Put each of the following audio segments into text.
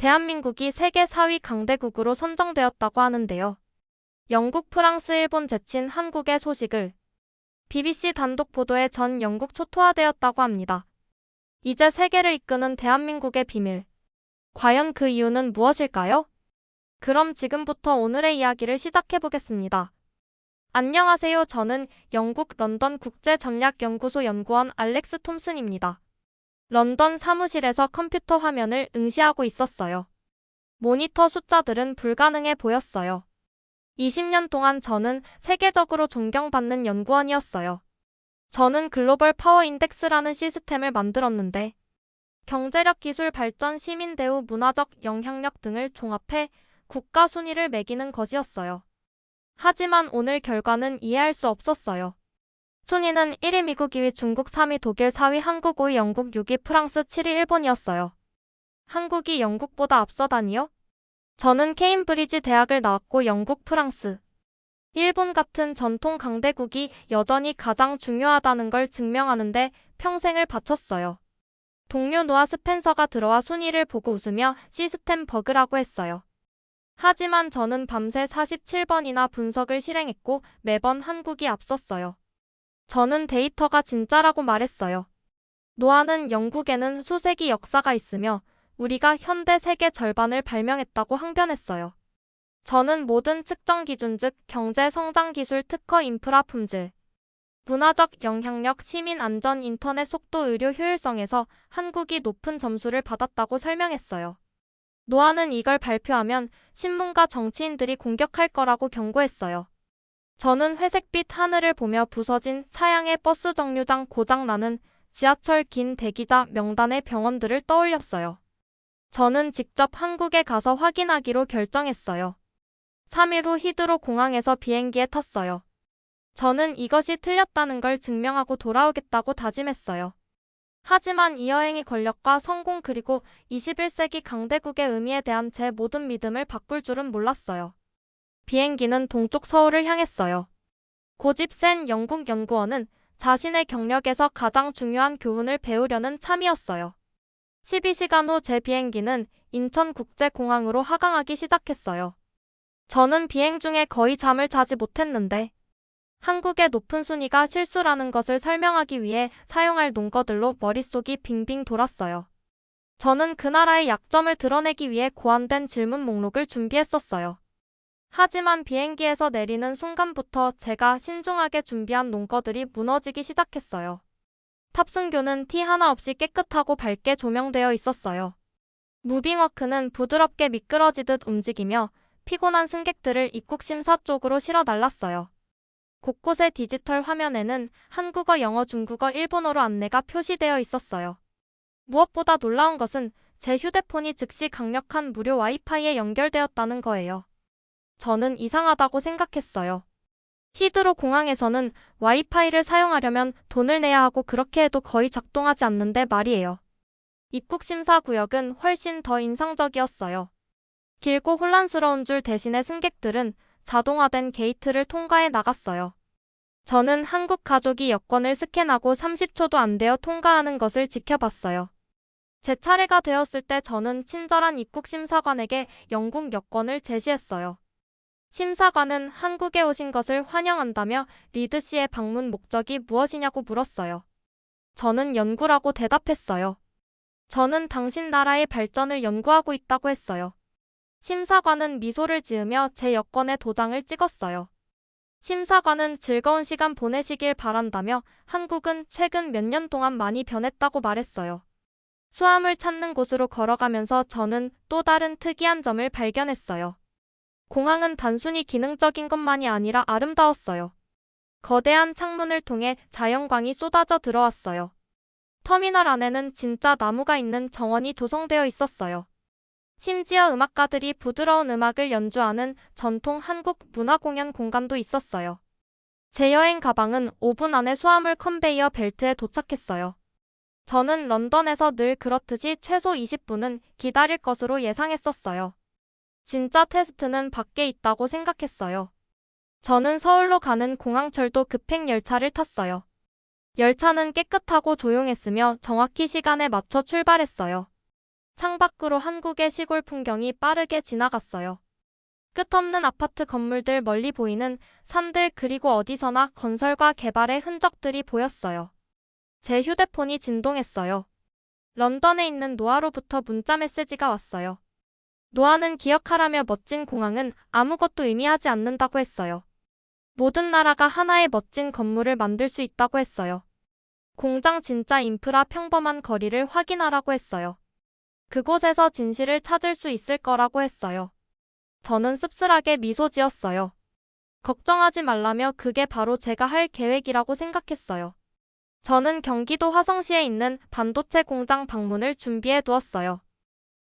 대한민국이 세계 4위 강대국으로 선정되었다고 하는데요. 영국, 프랑스, 일본 제친 한국의 소식을 BBC 단독 보도에 전 영국 초토화되었다고 합니다. 이제 세계를 이끄는 대한민국의 비밀. 과연 그 이유는 무엇일까요? 그럼 지금부터 오늘의 이야기를 시작해 보겠습니다. 안녕하세요. 저는 영국 런던 국제전략연구소 연구원 알렉스 톰슨입니다. 런던 사무실에서 컴퓨터 화면을 응시하고 있었어요. 모니터 숫자들은 불가능해 보였어요. 20년 동안 저는 세계적으로 존경받는 연구원이었어요. 저는 글로벌 파워 인덱스라는 시스템을 만들었는데 경제력 기술 발전 시민 대우 문화적 영향력 등을 종합해 국가 순위를 매기는 것이었어요. 하지만 오늘 결과는 이해할 수 없었어요. 순위는 1위 미국 2위 중국 3위 독일 4위 한국 5위 영국 6위 프랑스 7위 일본이었어요. 한국이 영국보다 앞서다니요? 저는 케임브리지 대학을 나왔고 영국, 프랑스, 일본 같은 전통 강대국이 여전히 가장 중요하다는 걸 증명하는데 평생을 바쳤어요. 동료 노아 스펜서가 들어와 순위를 보고 웃으며 시스템 버그라고 했어요. 하지만 저는 밤새 47번이나 분석을 실행했고 매번 한국이 앞섰어요. 저는 데이터가 진짜라고 말했어요. 노아는 영국에는 수세기 역사가 있으며 우리가 현대 세계 절반을 발명했다고 항변했어요. 저는 모든 측정 기준 즉 경제 성장 기술 특허 인프라 품질, 문화적 영향력, 시민 안전, 인터넷 속도, 의료 효율성에서 한국이 높은 점수를 받았다고 설명했어요. 노아는 이걸 발표하면 신문과 정치인들이 공격할 거라고 경고했어요. 저는 회색빛 하늘을 보며 부서진 차양의 버스 정류장 고장나는 지하철 긴 대기자 명단의 병원들을 떠올렸어요. 저는 직접 한국에 가서 확인하기로 결정했어요. 3일 후 히드로 공항에서 비행기에 탔어요. 저는 이것이 틀렸다는 걸 증명하고 돌아오겠다고 다짐했어요. 하지만 이 여행이 권력과 성공 그리고 21세기 강대국의 의미에 대한 제 모든 믿음을 바꿀 줄은 몰랐어요. 비행기는 동쪽 서울을 향했어요. 고집 센 영국 연구원은 자신의 경력에서 가장 중요한 교훈을 배우려는 참이었어요. 12시간 후 제 비행기는 인천국제공항으로 하강하기 시작했어요. 저는 비행 중에 거의 잠을 자지 못했는데 한국의 높은 순위가 실수라는 것을 설명하기 위해 사용할 논거들로 머릿속이 빙빙 돌았어요. 저는 그 나라의 약점을 드러내기 위해 고안된 질문 목록을 준비했었어요. 하지만 비행기에서 내리는 순간부터 제가 신중하게 준비한 논거들이 무너지기 시작했어요. 탑승교는 티 하나 없이 깨끗하고 밝게 조명되어 있었어요. 무빙워크는 부드럽게 미끄러지듯 움직이며 피곤한 승객들을 입국 심사 쪽으로 실어 날랐어요. 곳곳의 디지털 화면에는 한국어, 영어, 중국어, 일본어로 안내가 표시되어 있었어요. 무엇보다 놀라운 것은 제 휴대폰이 즉시 강력한 무료 와이파이에 연결되었다는 거예요. 저는 이상하다고 생각했어요. 히드로 공항에서는 와이파이를 사용하려면 돈을 내야 하고 그렇게 해도 거의 작동하지 않는데 말이에요. 입국 심사 구역은 훨씬 더 인상적이었어요. 길고 혼란스러운 줄 대신에 승객들은 자동화된 게이트를 통과해 나갔어요. 저는 한국 가족이 여권을 스캔하고 30초도 안 되어 통과하는 것을 지켜봤어요. 제 차례가 되었을 때 저는 친절한 입국 심사관에게 영국 여권을 제시했어요. 심사관은 한국에 오신 것을 환영한다며 리드 씨의 방문 목적이 무엇이냐고 물었어요. 저는 연구라고 대답했어요. 저는 당신 나라의 발전을 연구하고 있다고 했어요. 심사관은 미소를 지으며 제 여권에 도장을 찍었어요. 심사관은 즐거운 시간 보내시길 바란다며 한국은 최근 몇 년 동안 많이 변했다고 말했어요. 수암을 찾는 곳으로 걸어가면서 저는 또 다른 특이한 점을 발견했어요. 공항은 단순히 기능적인 것만이 아니라 아름다웠어요. 거대한 창문을 통해 자연광이 쏟아져 들어왔어요. 터미널 안에는 진짜 나무가 있는 정원이 조성되어 있었어요. 심지어 음악가들이 부드러운 음악을 연주하는 전통 한국 문화공연 공간도 있었어요. 제 여행 가방은 5분 안에 수화물 컨베이어 벨트에 도착했어요. 저는 런던에서 늘 그렇듯이 최소 20분은 기다릴 것으로 예상했었어요. 진짜 테스트는 밖에 있다고 생각했어요. 저는 서울로 가는 공항철도 급행 열차를 탔어요. 열차는 깨끗하고 조용했으며 정확히 시간에 맞춰 출발했어요. 창밖으로 한국의 시골 풍경이 빠르게 지나갔어요. 끝없는 아파트 건물들 멀리 보이는 산들 그리고 어디서나 건설과 개발의 흔적들이 보였어요. 제 휴대폰이 진동했어요. 런던에 있는 노아로부터 문자 메시지가 왔어요. 노아는 기억하라며 멋진 공항은 아무것도 의미하지 않는다고 했어요. 모든 나라가 하나의 멋진 건물을 만들 수 있다고 했어요. 공장 진짜 인프라 평범한 거리를 확인하라고 했어요. 그곳에서 진실을 찾을 수 있을 거라고 했어요. 저는 씁쓸하게 미소 지었어요. 걱정하지 말라며 그게 바로 제가 할 계획이라고 생각했어요. 저는 경기도 화성시에 있는 반도체 공장 방문을 준비해 두었어요.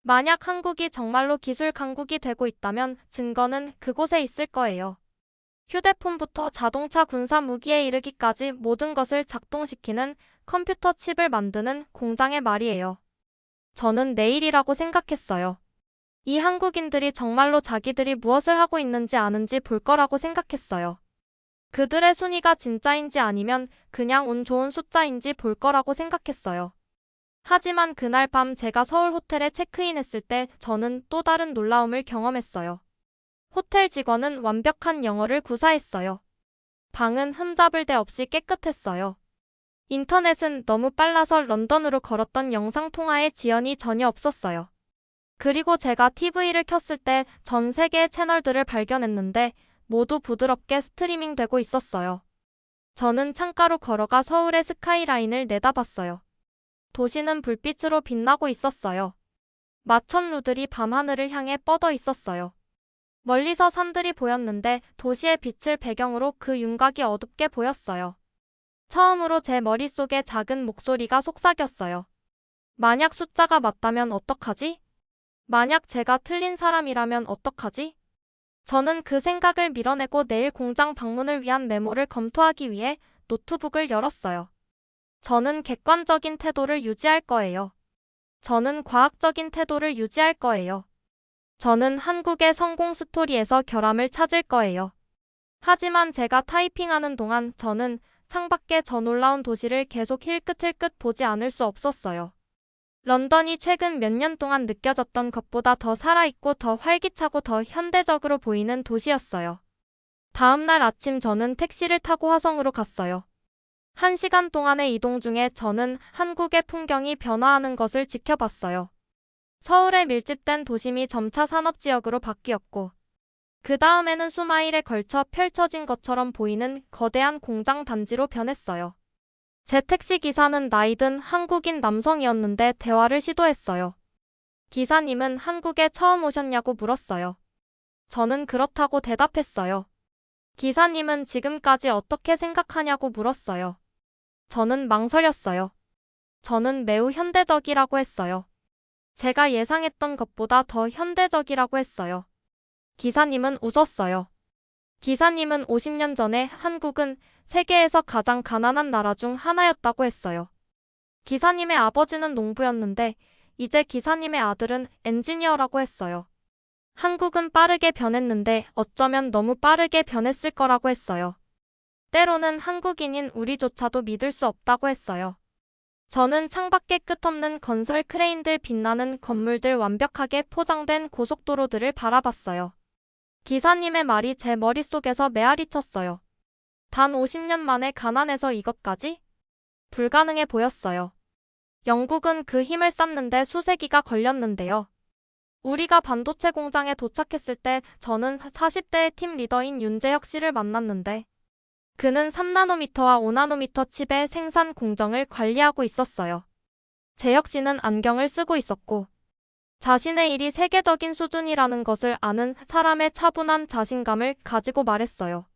만약 한국이 정말로 기술 강국이 되고 있다면 증거는 그곳에 있을 거예요. 휴대폰부터 자동차 군사 무기에 이르기까지 모든 것을 작동시키는 컴퓨터 칩을 만드는 공장의 말이에요. 저는 내일이라고 생각했어요. 이 한국인들이 정말로 자기들이 무엇을 하고 있는지 아는지 볼 거라고 생각했어요. 그들의 순위가 진짜인지 아니면 그냥 운 좋은 숫자인지 볼 거라고 생각했어요. 하지만 그날 밤 제가 서울 호텔에 체크인했을 때 저는 또 다른 놀라움을 경험했어요. 호텔 직원은 완벽한 영어를 구사했어요. 방은 흠잡을 데 없이 깨끗했어요. 인터넷은 너무 빨라서 런던으로 걸었던 영상통화에 지연이 전혀 없었어요. 그리고 제가 TV를 켰을 때 전 세계의 채널들을 발견했는데 모두 부드럽게 스트리밍 되고 있었어요. 저는 창가로 걸어가 서울의 스카이라인을 내다봤어요. 도시는 불빛으로 빛나고 있었어요. 마천루들이 밤하늘을 향해 뻗어 있었어요. 멀리서 산들이 보였는데 도시의 빛을 배경으로 그 윤곽이 어둡게 보였어요. 처음으로 제 머릿속에 작은 목소리가 속삭였어요. 만약 숫자가 맞다면 어떡하지? 만약 제가 틀린 사람이라면 어떡하지? 저는 그 생각을 밀어내고 내일 공장 방문을 위한 메모를 검토하기 위해 노트북을 열었어요. 저는 객관적인 태도를 유지할 거예요. 저는 과학적인 태도를 유지할 거예요. 저는 한국의 성공 스토리에서 결함을 찾을 거예요. 하지만 제가 타이핑하는 동안 저는 창밖의 저 놀라운 도시를 계속 힐끗힐끗 보지 않을 수 없었어요. 런던이 최근 몇 년 동안 느껴졌던 것보다 더 살아있고 더 활기차고 더 현대적으로 보이는 도시였어요. 다음 날 아침 저는 택시를 타고 화성으로 갔어요. 한 시간 동안의 이동 중에 저는 한국의 풍경이 변화하는 것을 지켜봤어요. 서울의 밀집된 도심이 점차 산업지역으로 바뀌었고, 그 다음에는 수마일에 걸쳐 펼쳐진 것처럼 보이는 거대한 공장 단지로 변했어요. 제 택시 기사는 나이든 한국인 남성이었는데 대화를 시도했어요. 기사님은 한국에 처음 오셨냐고 물었어요. 저는 그렇다고 대답했어요. 기사님은 지금까지 어떻게 생각하냐고 물었어요. 저는 망설였어요. 저는 매우 현대적이라고 했어요. 제가 예상했던 것보다 더 현대적이라고 했어요. 기사님은 웃었어요. 기사님은 50년 전에 한국은 세계에서 가장 가난한 나라 중 하나였다고 했어요. 기사님의 아버지는 농부였는데 이제 기사님의 아들은 엔지니어라고 했어요. 한국은 빠르게 변했는데 어쩌면 너무 빠르게 변했을 거라고 했어요. 때로는 한국인인 우리조차도 믿을 수 없다고 했어요. 저는 창밖에 끝없는 건설 크레인들 빛나는 건물들 완벽하게 포장된 고속도로들을 바라봤어요. 기사님의 말이 제 머릿속에서 메아리 쳤어요. 단 50년 만에 가난에서 이것까지? 불가능해 보였어요. 영국은 그 힘을 쌓는데 수세기가 걸렸는데요. 우리가 반도체 공장에 도착했을 때 저는 40대의 팀 리더인 윤재혁 씨를 만났는데 그는 3나노미터와 5나노미터 칩의 생산 공정을 관리하고 있었어요. 재혁 씨는 안경을 쓰고 있었고 자신의 일이 세계적인 수준이라는 것을 아는 사람의 차분한 자신감을 가지고 말했어요.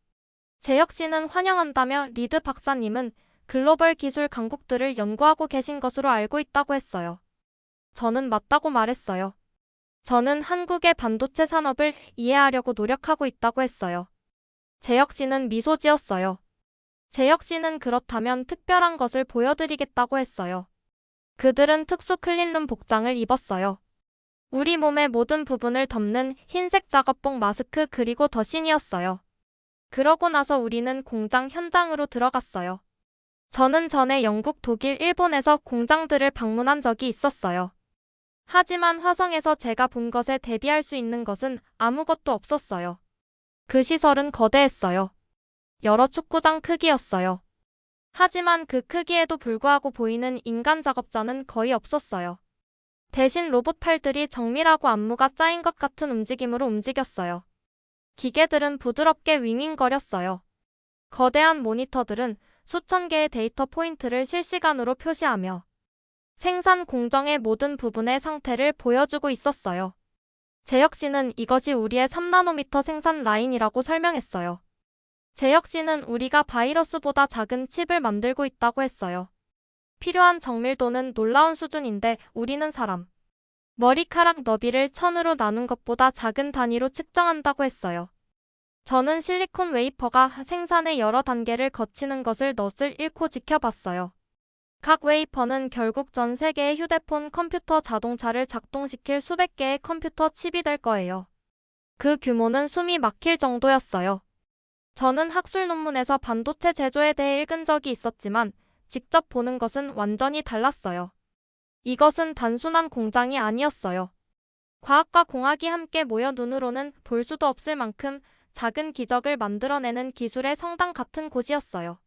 재혁 씨는 환영한다며 리드 박사님은 글로벌 기술 강국들을 연구하고 계신 것으로 알고 있다고 했어요. 저는 맞다고 말했어요. 저는 한국의 반도체 산업을 이해하려고 노력하고 있다고 했어요. 재혁 씨는 미소 지었어요. 재혁 씨는 그렇다면 특별한 것을 보여드리겠다고 했어요. 그들은 특수 클린룸 복장을 입었어요. 우리 몸의 모든 부분을 덮는 흰색 작업복 마스크 그리고 더신이었어요. 그러고 나서 우리는 공장 현장으로 들어갔어요. 저는 전에 영국, 독일, 일본에서 공장들을 방문한 적이 있었어요. 하지만 화성에서 제가 본 것에 대비할 수 있는 것은 아무것도 없었어요. 그 시설은 거대했어요. 여러 축구장 크기였어요. 하지만 그 크기에도 불구하고 보이는 인간 작업자는 거의 없었어요. 대신 로봇 팔들이 정밀하고 안무가 짜인 것 같은 움직임으로 움직였어요. 기계들은 부드럽게 윙윙거렸어요. 거대한 모니터들은 수천 개의 데이터 포인트를 실시간으로 표시하며 생산 공정의 모든 부분의 상태를 보여주고 있었어요. 재혁 씨는 이것이 우리의 3나노미터 생산 라인이라고 설명했어요. 재혁 씨는 우리가 바이러스보다 작은 칩을 만들고 있다고 했어요. 필요한 정밀도는 놀라운 수준인데 우리는 사람. 머리카락 너비를 천으로 나눈 것보다 작은 단위로 측정한다고 했어요. 저는 실리콘 웨이퍼가 생산의 여러 단계를 거치는 것을 넛을 잃고 지켜봤어요. 각 웨이퍼는 결국 전 세계의 휴대폰 컴퓨터 자동차를 작동시킬 수백 개의 컴퓨터 칩이 될 거예요. 그 규모는 숨이 막힐 정도였어요. 저는 학술 논문에서 반도체 제조에 대해 읽은 적이 있었지만 직접 보는 것은 완전히 달랐어요. 이것은 단순한 공장이 아니었어요. 과학과 공학이 함께 모여 눈으로는 볼 수도 없을 만큼 작은 기적을 만들어내는 기술의 성당 같은 곳이었어요.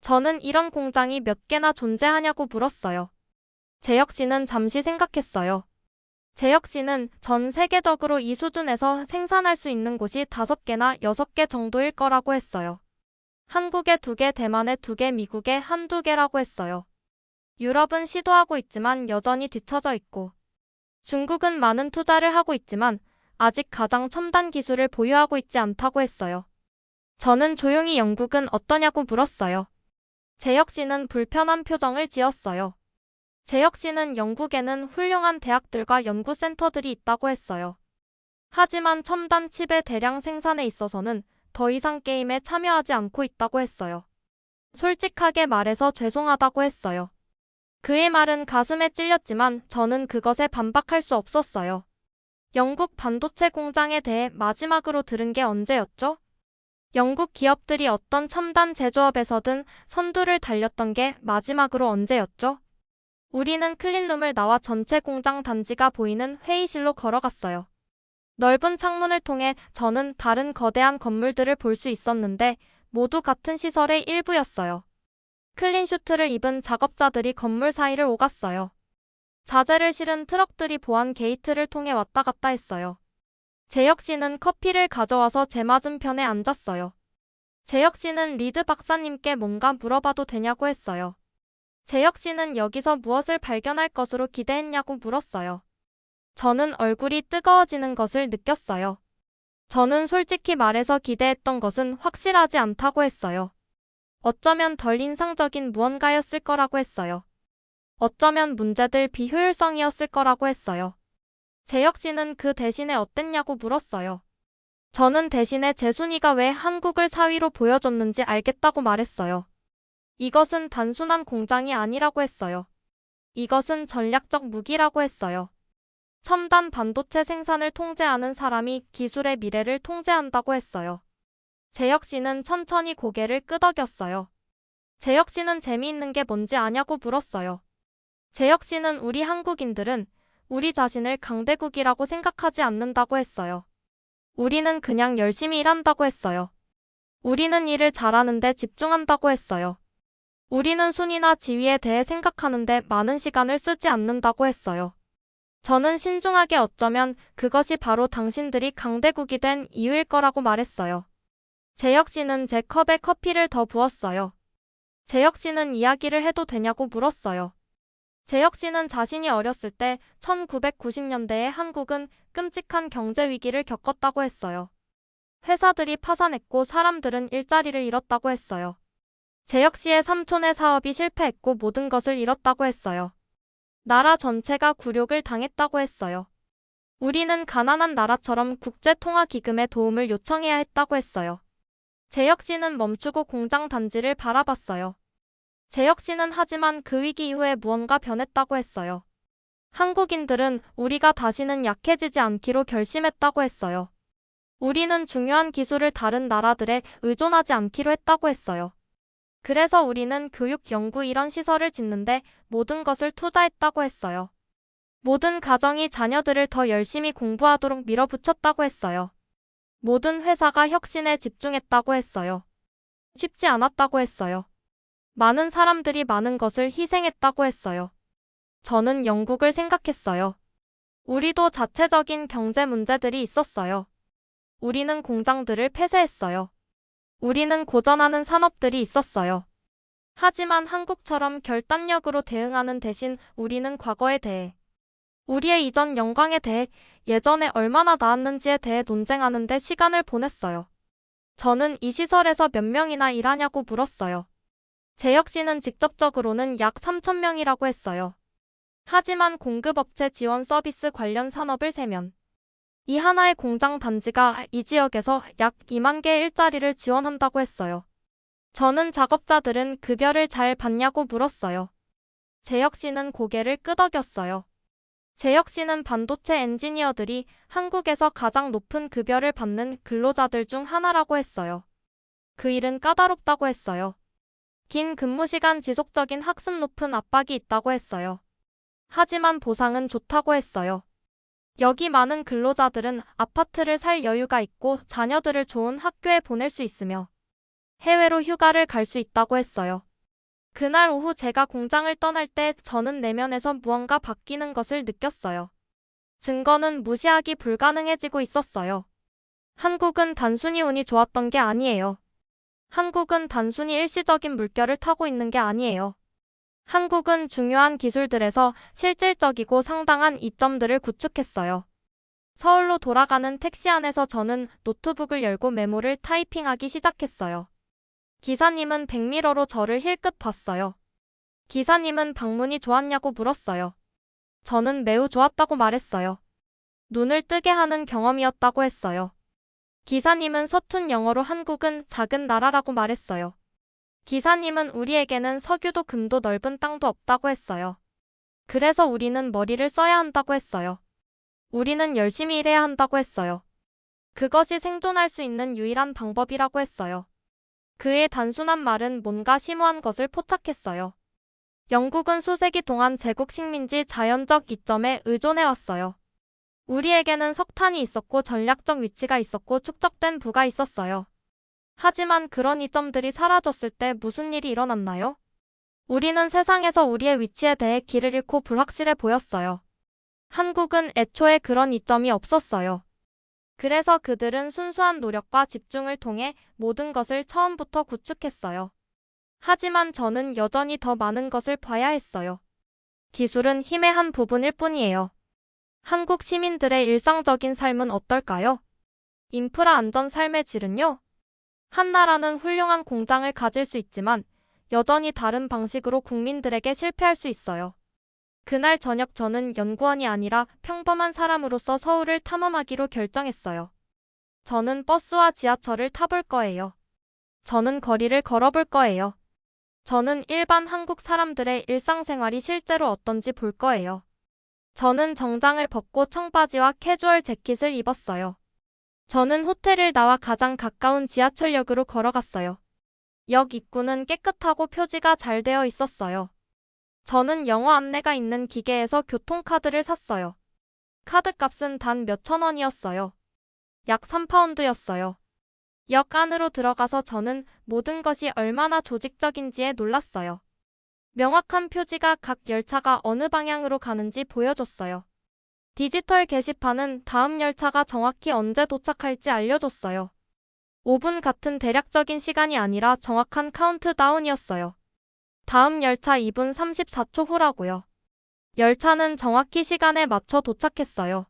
저는 이런 공장이 몇 개나 존재하냐고 물었어요. 재혁 씨는 잠시 생각했어요. 재혁 씨는 전 세계적으로 이 수준에서 생산할 수 있는 곳이 다섯 개나 여섯 개 정도일 거라고 했어요. 한국에 두 개, 대만에 두 개, 미국에 한두 개라고 했어요. 유럽은 시도하고 있지만 여전히 뒤처져 있고, 중국은 많은 투자를 하고 있지만 아직 가장 첨단 기술을 보유하고 있지 않다고 했어요. 저는 조용히 영국은 어떠냐고 물었어요. 재혁 씨는 불편한 표정을 지었어요. 재혁 씨는 영국에는 훌륭한 대학들과 연구센터들이 있다고 했어요. 하지만 첨단 칩의 대량 생산에 있어서는 더 이상 게임에 참여하지 않고 있다고 했어요. 솔직하게 말해서 죄송하다고 했어요. 그의 말은 가슴에 찔렸지만 저는 그것에 반박할 수 없었어요. 영국 반도체 공장에 대해 마지막으로 들은 게 언제였죠? 영국 기업들이 어떤 첨단 제조업에서든 선두를 달렸던 게 마지막으로 언제였죠? 우리는 클린룸을 나와 전체 공장 단지가 보이는 회의실로 걸어갔어요. 넓은 창문을 통해 저는 다른 거대한 건물들을 볼 수 있었는데 모두 같은 시설의 일부였어요. 클린 슈트를 입은 작업자들이 건물 사이를 오갔어요. 자재를 실은 트럭들이 보안 게이트를 통해 왔다 갔다 했어요. 재혁 씨는 커피를 가져와서 제 맞은편에 앉았어요. 재혁 씨는 리드 박사님께 뭔가 물어봐도 되냐고 했어요. 재혁 씨는 여기서 무엇을 발견할 것으로 기대했냐고 물었어요. 저는 얼굴이 뜨거워지는 것을 느꼈어요. 저는 솔직히 말해서 기대했던 것은 확실하지 않다고 했어요. 어쩌면 덜 인상적인 무언가였을 거라고 했어요. 어쩌면 문제들 비효율성이었을 거라고 했어요. 재혁 씨는 그 대신에 어땠냐고 물었어요. 저는 대신에 제 순위가 왜 한국을 4위로 보여줬는지 알겠다고 말했어요. 이것은 단순한 공장이 아니라고 했어요. 이것은 전략적 무기라고 했어요. 첨단 반도체 생산을 통제하는 사람이 기술의 미래를 통제한다고 했어요. 재혁 씨는 천천히 고개를 끄덕였어요. 재혁 씨는 재미있는 게 뭔지 아냐고 물었어요. 재혁 씨는 우리 한국인들은 우리 자신을 강대국이라고 생각하지 않는다고 했어요. 우리는 그냥 열심히 일한다고 했어요. 우리는 일을 잘하는데 집중한다고 했어요. 우리는 순위나 지위에 대해 생각하는데 많은 시간을 쓰지 않는다고 했어요. 저는 신중하게 어쩌면 그것이 바로 당신들이 강대국이 된 이유일 거라고 말했어요. 재혁 씨는 제 컵에 커피를 더 부었어요. 재혁 씨는 이야기를 해도 되냐고 물었어요. 재혁 씨는 자신이 어렸을 때 1990년대에 한국은 끔찍한 경제 위기를 겪었다고 했어요. 회사들이 파산했고 사람들은 일자리를 잃었다고 했어요. 재혁 씨의 삼촌의 사업이 실패했고 모든 것을 잃었다고 했어요. 나라 전체가 굴욕을 당했다고 했어요. 우리는 가난한 나라처럼 국제통화기금의 도움을 요청해야 했다고 했어요. 재혁 씨는 멈추고 공장 단지를 바라봤어요. 재혁 씨는 하지만 그 위기 이후에 무언가 변했다고 했어요. 한국인들은 우리가 다시는 약해지지 않기로 결심했다고 했어요. 우리는 중요한 기술을 다른 나라들에 의존하지 않기로 했다고 했어요. 그래서 우리는 교육, 연구 이런 시설을 짓는데 모든 것을 투자했다고 했어요. 모든 가정이 자녀들을 더 열심히 공부하도록 밀어붙였다고 했어요. 모든 회사가 혁신에 집중했다고 했어요. 쉽지 않았다고 했어요. 많은 사람들이 많은 것을 희생했다고 했어요. 저는 영국을 생각했어요. 우리도 자체적인 경제 문제들이 있었어요. 우리는 공장들을 폐쇄했어요. 우리는 고전하는 산업들이 있었어요. 하지만 한국처럼 결단력으로 대응하는 대신 우리는 과거에 대해 우리의 이전 영광에 대해 예전에 얼마나 나았는지에 대해 논쟁하는데 시간을 보냈어요. 저는 이 시설에서 몇 명이나 일하냐고 물었어요. 재혁 씨는 직접적으로는 약 3천 명이라고 했어요. 하지만 공급업체 지원 서비스 관련 산업을 세면 이 하나의 공장 단지가 이 지역에서 약 2만 개의 일자리를 지원한다고 했어요. 저는 작업자들은 급여를 잘 받냐고 물었어요. 재혁 씨는 고개를 끄덕였어요. 재혁 씨는 반도체 엔지니어들이 한국에서 가장 높은 급여를 받는 근로자들 중 하나라고 했어요. 그 일은 까다롭다고 했어요. 긴 근무 시간 지속적인 학습 높은 압박이 있다고 했어요. 하지만 보상은 좋다고 했어요. 여기 많은 근로자들은 아파트를 살 여유가 있고 자녀들을 좋은 학교에 보낼 수 있으며 해외로 휴가를 갈 수 있다고 했어요. 그날 오후 제가 공장을 떠날 때 저는 내면에서 무언가 바뀌는 것을 느꼈어요. 증거는 무시하기 불가능해지고 있었어요. 한국은 단순히 운이 좋았던 게 아니에요. 한국은 단순히 일시적인 물결을 타고 있는 게 아니에요. 한국은 중요한 기술들에서 실질적이고 상당한 이점들을 구축했어요. 서울로 돌아가는 택시 안에서 저는 노트북을 열고 메모를 타이핑하기 시작했어요. 기사님은 백미러로 저를 힐끗 봤어요. 기사님은 방문이 좋았냐고 물었어요. 저는 매우 좋았다고 말했어요. 눈을 뜨게 하는 경험이었다고 했어요. 기사님은 서툰 영어로 한국은 작은 나라라고 말했어요. 기사님은 우리에게는 석유도 금도 넓은 땅도 없다고 했어요. 그래서 우리는 머리를 써야 한다고 했어요. 우리는 열심히 일해야 한다고 했어요. 그것이 생존할 수 있는 유일한 방법이라고 했어요. 그의 단순한 말은 뭔가 심오한 것을 포착했어요. 영국은 수세기 동안 제국 식민지 자연적 이점에 의존해왔어요. 우리에게는 석탄이 있었고 전략적 위치가 있었고 축적된 부가 있었어요. 하지만 그런 이점들이 사라졌을 때 무슨 일이 일어났나요? 우리는 세상에서 우리의 위치에 대해 길을 잃고 불확실해 보였어요. 한국은 애초에 그런 이점이 없었어요. 그래서 그들은 순수한 노력과 집중을 통해 모든 것을 처음부터 구축했어요. 하지만 저는 여전히 더 많은 것을 봐야 했어요. 기술은 힘의 한 부분일 뿐이에요. 한국 시민들의 일상적인 삶은 어떨까요? 인프라 안전 삶의 질은요? 한 나라는 훌륭한 공장을 가질 수 있지만 여전히 다른 방식으로 국민들에게 실패할 수 있어요. 그날 저녁 저는 연구원이 아니라 평범한 사람으로서 서울을 탐험하기로 결정했어요. 저는 버스와 지하철을 타볼 거예요. 저는 거리를 걸어볼 거예요. 저는 일반 한국 사람들의 일상생활이 실제로 어떤지 볼 거예요. 저는 정장을 벗고 청바지와 캐주얼 재킷을 입었어요. 저는 호텔을 나와 가장 가까운 지하철역으로 걸어갔어요. 역 입구는 깨끗하고 표지가 잘 되어 있었어요. 저는 영어 안내가 있는 기계에서 교통카드를 샀어요. 카드 값은 단 몇천 원이었어요. 약 3파운드였어요. 역 안으로 들어가서 저는 모든 것이 얼마나 조직적인지에 놀랐어요. 명확한 표지가 각 열차가 어느 방향으로 가는지 보여줬어요. 디지털 게시판은 다음 열차가 정확히 언제 도착할지 알려줬어요. 5분 같은 대략적인 시간이 아니라 정확한 카운트다운이었어요. 다음 열차 2분 34초 후라고요. 열차는 정확히 시간에 맞춰 도착했어요.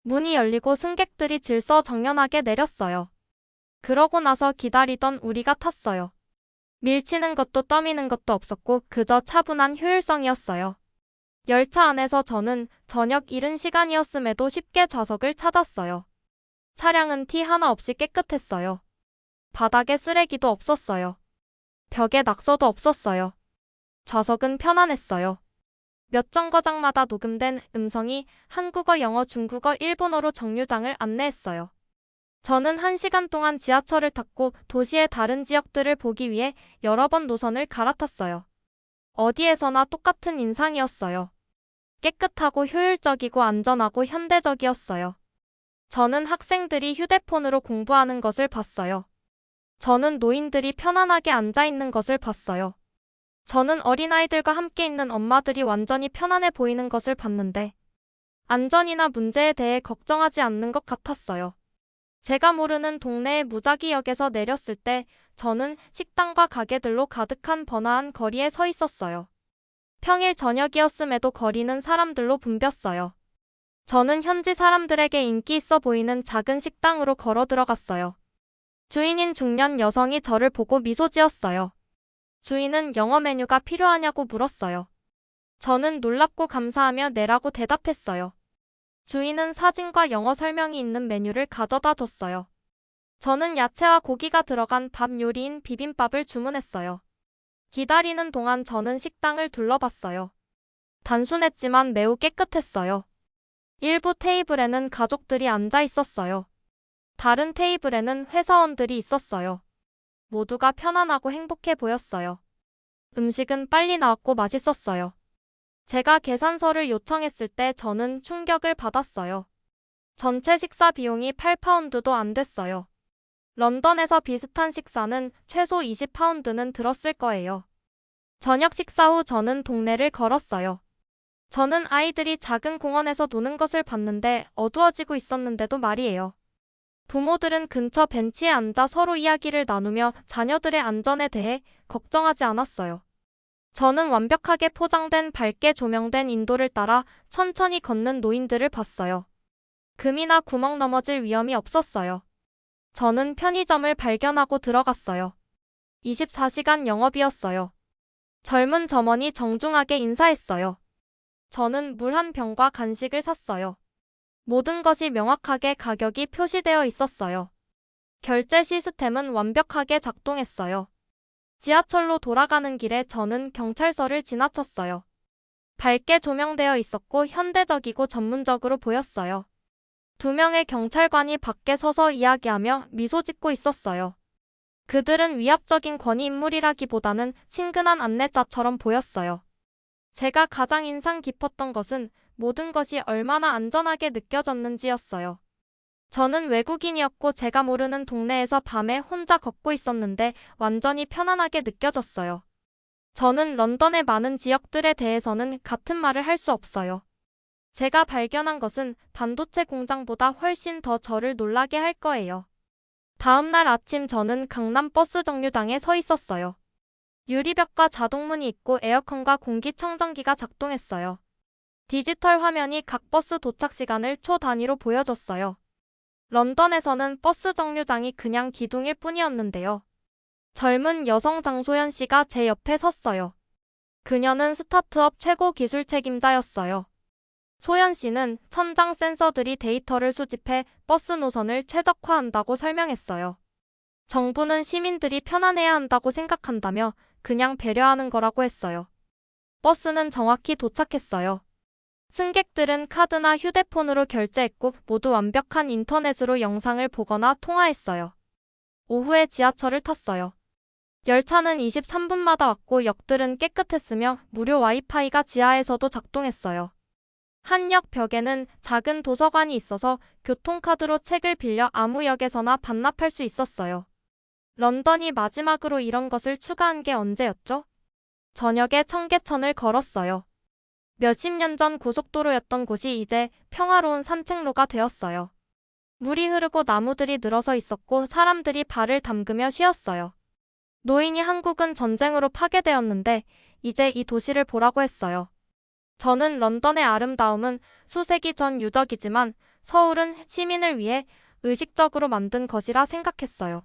문이 열리고 승객들이 질서 정연하게 내렸어요. 그러고 나서 기다리던 우리가 탔어요. 밀치는 것도 떠미는 것도 없었고 그저 차분한 효율성이었어요. 열차 안에서 저는 저녁 이른 시간이었음에도 쉽게 좌석을 찾았어요. 차량은 티 하나 없이 깨끗했어요. 바닥에 쓰레기도 없었어요. 벽에 낙서도 없었어요. 좌석은 편안했어요. 몇 정거장마다 녹음된 음성이 한국어, 영어, 중국어, 일본어로 정류장을 안내했어요. 저는 한 시간 동안 지하철을 탔고 도시의 다른 지역들을 보기 위해 여러 번 노선을 갈아탔어요. 어디에서나 똑같은 인상이었어요. 깨끗하고 효율적이고 안전하고 현대적이었어요. 저는 학생들이 휴대폰으로 공부하는 것을 봤어요. 저는 노인들이 편안하게 앉아 있는 것을 봤어요. 저는 어린아이들과 함께 있는 엄마들이 완전히 편안해 보이는 것을 봤는데, 안전이나 문제에 대해 걱정하지 않는 것 같았어요. 제가 모르는 동네의 무작위역에서 내렸을 때 저는 식당과 가게들로 가득한 번화한 거리에 서 있었어요. 평일 저녁이었음에도 거리는 사람들로 붐볐어요. 저는 현지 사람들에게 인기 있어 보이는 작은 식당으로 걸어 들어갔어요. 주인인 중년 여성이 저를 보고 미소 지었어요. 주인은 영어 메뉴가 필요하냐고 물었어요. 저는 놀랍고 감사하며 네라고 대답했어요. 주인은 사진과 영어 설명이 있는 메뉴를 가져다 줬어요. 저는 야채와 고기가 들어간 밥 요리인 비빔밥을 주문했어요. 기다리는 동안 저는 식당을 둘러봤어요. 단순했지만 매우 깨끗했어요. 일부 테이블에는 가족들이 앉아 있었어요. 다른 테이블에는 회사원들이 있었어요. 모두가 편안하고 행복해 보였어요. 음식은 빨리 나왔고 맛있었어요. 제가 계산서를 요청했을 때 저는 충격을 받았어요. 전체 식사 비용이 8파운드도 안 됐어요. 런던에서 비슷한 식사는 최소 20파운드는 들었을 거예요. 저녁 식사 후 저는 동네를 걸었어요. 저는 아이들이 작은 공원에서 노는 것을 봤는데 어두워지고 있었는데도 말이에요. 부모들은 근처 벤치에 앉아 서로 이야기를 나누며 자녀들의 안전에 대해 걱정하지 않았어요. 저는 완벽하게 포장된 밝게 조명된 인도를 따라 천천히 걷는 노인들을 봤어요. 금이나 구멍 넘어질 위험이 없었어요. 저는 편의점을 발견하고 들어갔어요. 24시간 영업이었어요. 젊은 점원이 정중하게 인사했어요. 저는 물 한 병과 간식을 샀어요. 모든 것이 명확하게 가격이 표시되어 있었어요. 결제 시스템은 완벽하게 작동했어요. 지하철로 돌아가는 길에 저는 경찰서를 지나쳤어요. 밝게 조명되어 있었고 현대적이고 전문적으로 보였어요. 두 명의 경찰관이 밖에 서서 이야기하며 미소 짓고 있었어요. 그들은 위압적인 권위 인물이라기보다는 친근한 안내자처럼 보였어요. 제가 가장 인상 깊었던 것은 모든 것이 얼마나 안전하게 느껴졌는지였어요. 저는 외국인이었고 제가 모르는 동네에서 밤에 혼자 걷고 있었는데 완전히 편안하게 느껴졌어요. 저는 런던의 많은 지역들에 대해서는 같은 말을 할 수 없어요. 제가 발견한 것은 반도체 공장보다 훨씬 더 저를 놀라게 할 거예요. 다음 날 아침 저는 강남 버스 정류장에 서 있었어요. 유리벽과 자동문이 있고 에어컨과 공기청정기가 작동했어요. 디지털 화면이 각 버스 도착 시간을 초 단위로 보여줬어요. 런던에서는 버스 정류장이 그냥 기둥일 뿐이었는데요. 젊은 여성 장소연 씨가 제 옆에 섰어요. 그녀는 스타트업 최고 기술 책임자였어요. 소연 씨는 천장 센서들이 데이터를 수집해 버스 노선을 최적화한다고 설명했어요. 정부는 시민들이 편안해야 한다고 생각한다며 그냥 배려하는 거라고 했어요. 버스는 정확히 도착했어요. 승객들은 카드나 휴대폰으로 결제했고 모두 완벽한 인터넷으로 영상을 보거나 통화했어요. 오후에 지하철을 탔어요. 열차는 23분마다 왔고 역들은 깨끗했으며 무료 와이파이가 지하에서도 작동했어요. 한 역 벽에는 작은 도서관이 있어서 교통카드로 책을 빌려 아무 역에서나 반납할 수 있었어요. 런던이 마지막으로 이런 것을 추가한 게 언제였죠? 저녁에 청계천을 걸었어요. 몇십 년 전 고속도로였던 곳이 이제 평화로운 산책로가 되었어요. 물이 흐르고 나무들이 늘어서 있었고 사람들이 발을 담그며 쉬었어요. 노인이 한국은 전쟁으로 파괴되었는데 이제 이 도시를 보라고 했어요. 저는 런던의 아름다움은 수세기 전 유적이지만 서울은 시민을 위해 의식적으로 만든 것이라 생각했어요.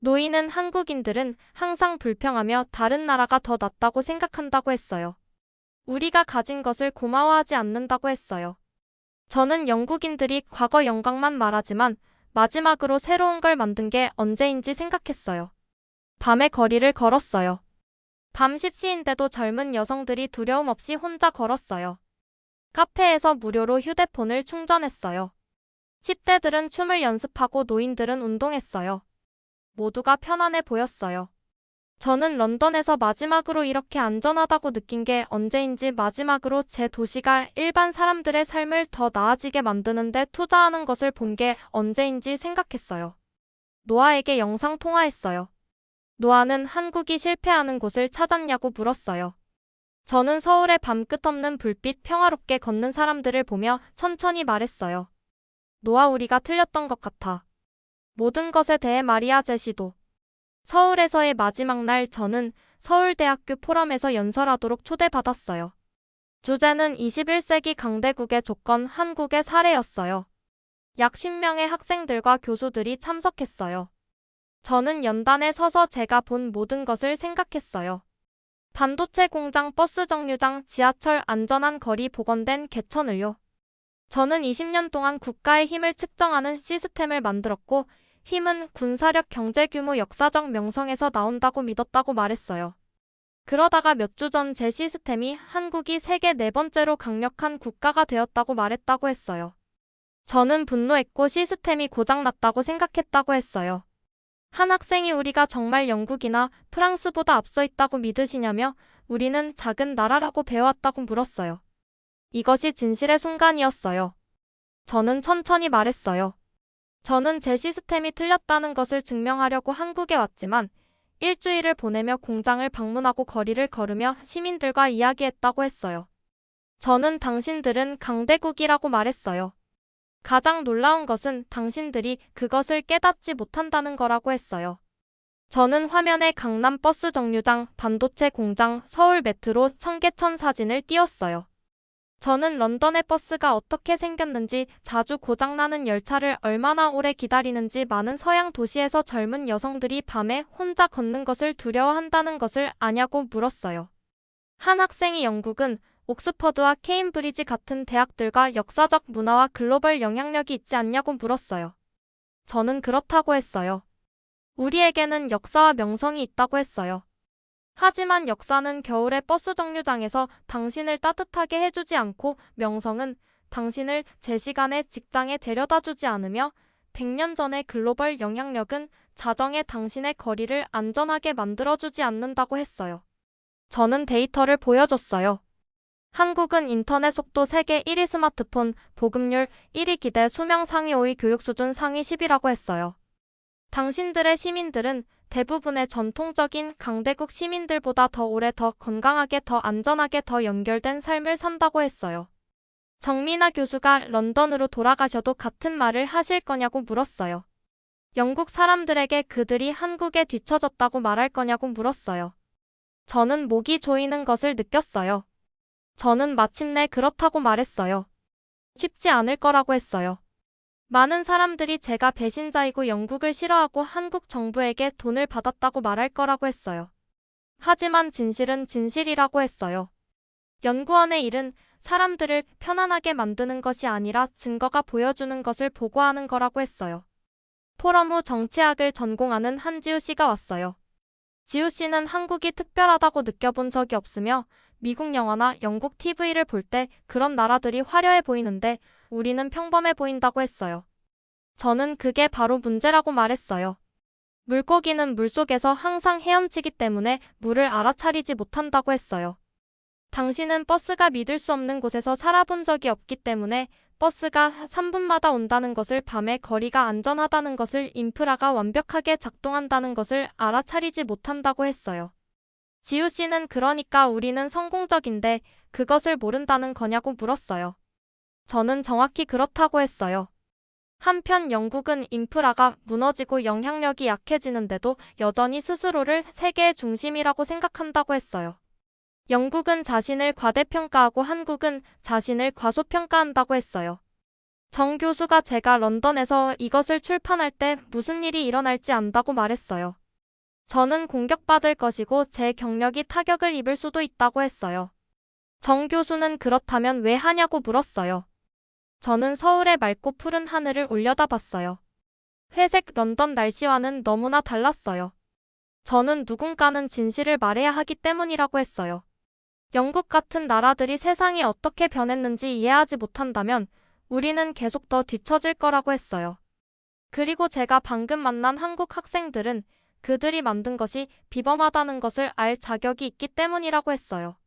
노인은 한국인들은 항상 불평하며 다른 나라가 더 낫다고 생각한다고 했어요. 우리가 가진 것을 고마워하지 않는다고 했어요. 저는 영국인들이 과거 영광만 말하지만 마지막으로 새로운 걸 만든 게 언제인지 생각했어요. 밤의 거리를 걸었어요. 밤 10시인데도 젊은 여성들이 두려움 없이 혼자 걸었어요. 카페에서 무료로 휴대폰을 충전했어요. 10대들은 춤을 연습하고 노인들은 운동했어요. 모두가 편안해 보였어요. 저는 런던에서 마지막으로 이렇게 안전하다고 느낀 게 언제인지 마지막으로 제 도시가 일반 사람들의 삶을 더 나아지게 만드는데 투자하는 것을 본 게 언제인지 생각했어요. 노아에게 영상 통화했어요. 노아는 한국이 실패하는 곳을 찾았냐고 물었어요. 저는 서울의 밤 끝없는 불빛 평화롭게 걷는 사람들을 보며 천천히 말했어요. 노아 우리가 틀렸던 것 같아. 모든 것에 대해 마리아 제시도. 서울에서의 마지막 날 저는 서울대학교 포럼에서 연설하도록 초대받았어요. 주제는 21세기 강대국의 조건 한국의 사례였어요. 약 10명의 학생들과 교수들이 참석했어요. 저는 연단에 서서 제가 본 모든 것을 생각했어요. 반도체 공장, 버스 정류장, 지하철, 안전한 거리, 복원된 개천을요. 저는 20년 동안 국가의 힘을 측정하는 시스템을 만들었고, 힘은 군사력, 경제 규모, 역사적 명성에서 나온다고 믿었다고 말했어요. 그러다가 몇 주 전 제 시스템이 한국이 세계 네 번째로 강력한 국가가 되었다고 말했다고 했어요. 저는 분노했고 시스템이 고장났다고 생각했다고 했어요. 한 학생이 우리가 정말 영국이나 프랑스보다 앞서 있다고 믿으시냐며 우리는 작은 나라라고 배워왔다고 물었어요. 이것이 진실의 순간이었어요. 저는 천천히 말했어요. 저는 제 시스템이 틀렸다는 것을 증명하려고 한국에 왔지만 일주일을 보내며 공장을 방문하고 거리를 걸으며 시민들과 이야기했다고 했어요. 저는 당신들은 강대국이라고 말했어요. 가장 놀라운 것은 당신들이 그것을 깨닫지 못한다는 거라고 했어요. 저는 화면에 강남 버스 정류장, 반도체 공장, 서울 메트로, 청계천 사진을 띄웠어요. 저는 런던의 버스가 어떻게 생겼는지, 자주 고장나는 열차를 얼마나 오래 기다리는지 많은 서양 도시에서 젊은 여성들이 밤에 혼자 걷는 것을 두려워한다는 것을 아냐고 물었어요. 한 학생이 영국은 옥스퍼드와 케임브리지 같은 대학들과 역사적 문화와 글로벌 영향력이 있지 않냐고 물었어요. 저는 그렇다고 했어요. 우리에게는 역사와 명성이 있다고 했어요. 하지만 역사는 겨울의 버스 정류장에서 당신을 따뜻하게 해주지 않고 명성은 당신을 제 시간에 직장에 데려다 주지 않으며 100년 전의 글로벌 영향력은 자정에 당신의 거리를 안전하게 만들어주지 않는다고 했어요. 저는 데이터를 보여줬어요. 한국은 인터넷 속도 세계 1위 스마트폰, 보급률 1위 기대 수명 상위 5위 교육 수준 상위 10위라고 했어요. 당신들의 시민들은 대부분의 전통적인 강대국 시민들보다 더 오래 더 건강하게 더 안전하게 더 연결된 삶을 산다고 했어요. 정민아 교수가 런던으로 돌아가셔도 같은 말을 하실 거냐고 물었어요. 영국 사람들에게 그들이 한국에 뒤처졌다고 말할 거냐고 물었어요. 저는 목이 조이는 것을 느꼈어요. 저는 마침내 그렇다고 말했어요. 쉽지 않을 거라고 했어요. 많은 사람들이 제가 배신자이고 영국을 싫어하고 한국 정부에게 돈을 받았다고 말할 거라고 했어요. 하지만 진실은 진실이라고 했어요. 연구원의 일은 사람들을 편안하게 만드는 것이 아니라 증거가 보여주는 것을 보고하는 거라고 했어요. 포럼 후 정치학을 전공하는 한지우 씨가 왔어요. 지우 씨는 한국이 특별하다고 느껴본 적이 없으며 미국 영화나 영국 TV를 볼 때 그런 나라들이 화려해 보이는데 우리는 평범해 보인다고 했어요. 저는 그게 바로 문제라고 말했어요. 물고기는 물속에서 항상 헤엄치기 때문에 물을 알아차리지 못한다고 했어요. 당신은 버스가 믿을 수 없는 곳에서 살아본 적이 없기 때문에 버스가 3분마다 온다는 것을 밤에 거리가 안전하다는 것을 인프라가 완벽하게 작동한다는 것을 알아차리지 못한다고 했어요. 지우 씨는 그러니까 우리는 성공적인데 그것을 모른다는 거냐고 물었어요. 저는 정확히 그렇다고 했어요. 한편 영국은 인프라가 무너지고 영향력이 약해지는데도 여전히 스스로를 세계의 중심이라고 생각한다고 했어요. 영국은 자신을 과대평가하고 한국은 자신을 과소평가한다고 했어요. 정 교수가 제가 런던에서 이것을 출판할 때 무슨 일이 일어날지 안다고 말했어요. 저는 공격받을 것이고 제 경력이 타격을 입을 수도 있다고 했어요. 정 교수는 그렇다면 왜 하냐고 물었어요. 저는 서울의 맑고 푸른 하늘을 올려다봤어요. 회색 런던 날씨와는 너무나 달랐어요. 저는 누군가는 진실을 말해야 하기 때문이라고 했어요. 영국 같은 나라들이 세상이 어떻게 변했는지 이해하지 못한다면 우리는 계속 더 뒤처질 거라고 했어요. 그리고 제가 방금 만난 한국 학생들은 그들이 만든 것이 비범하다는 것을 알 자격이 있기 때문이라고 했어요.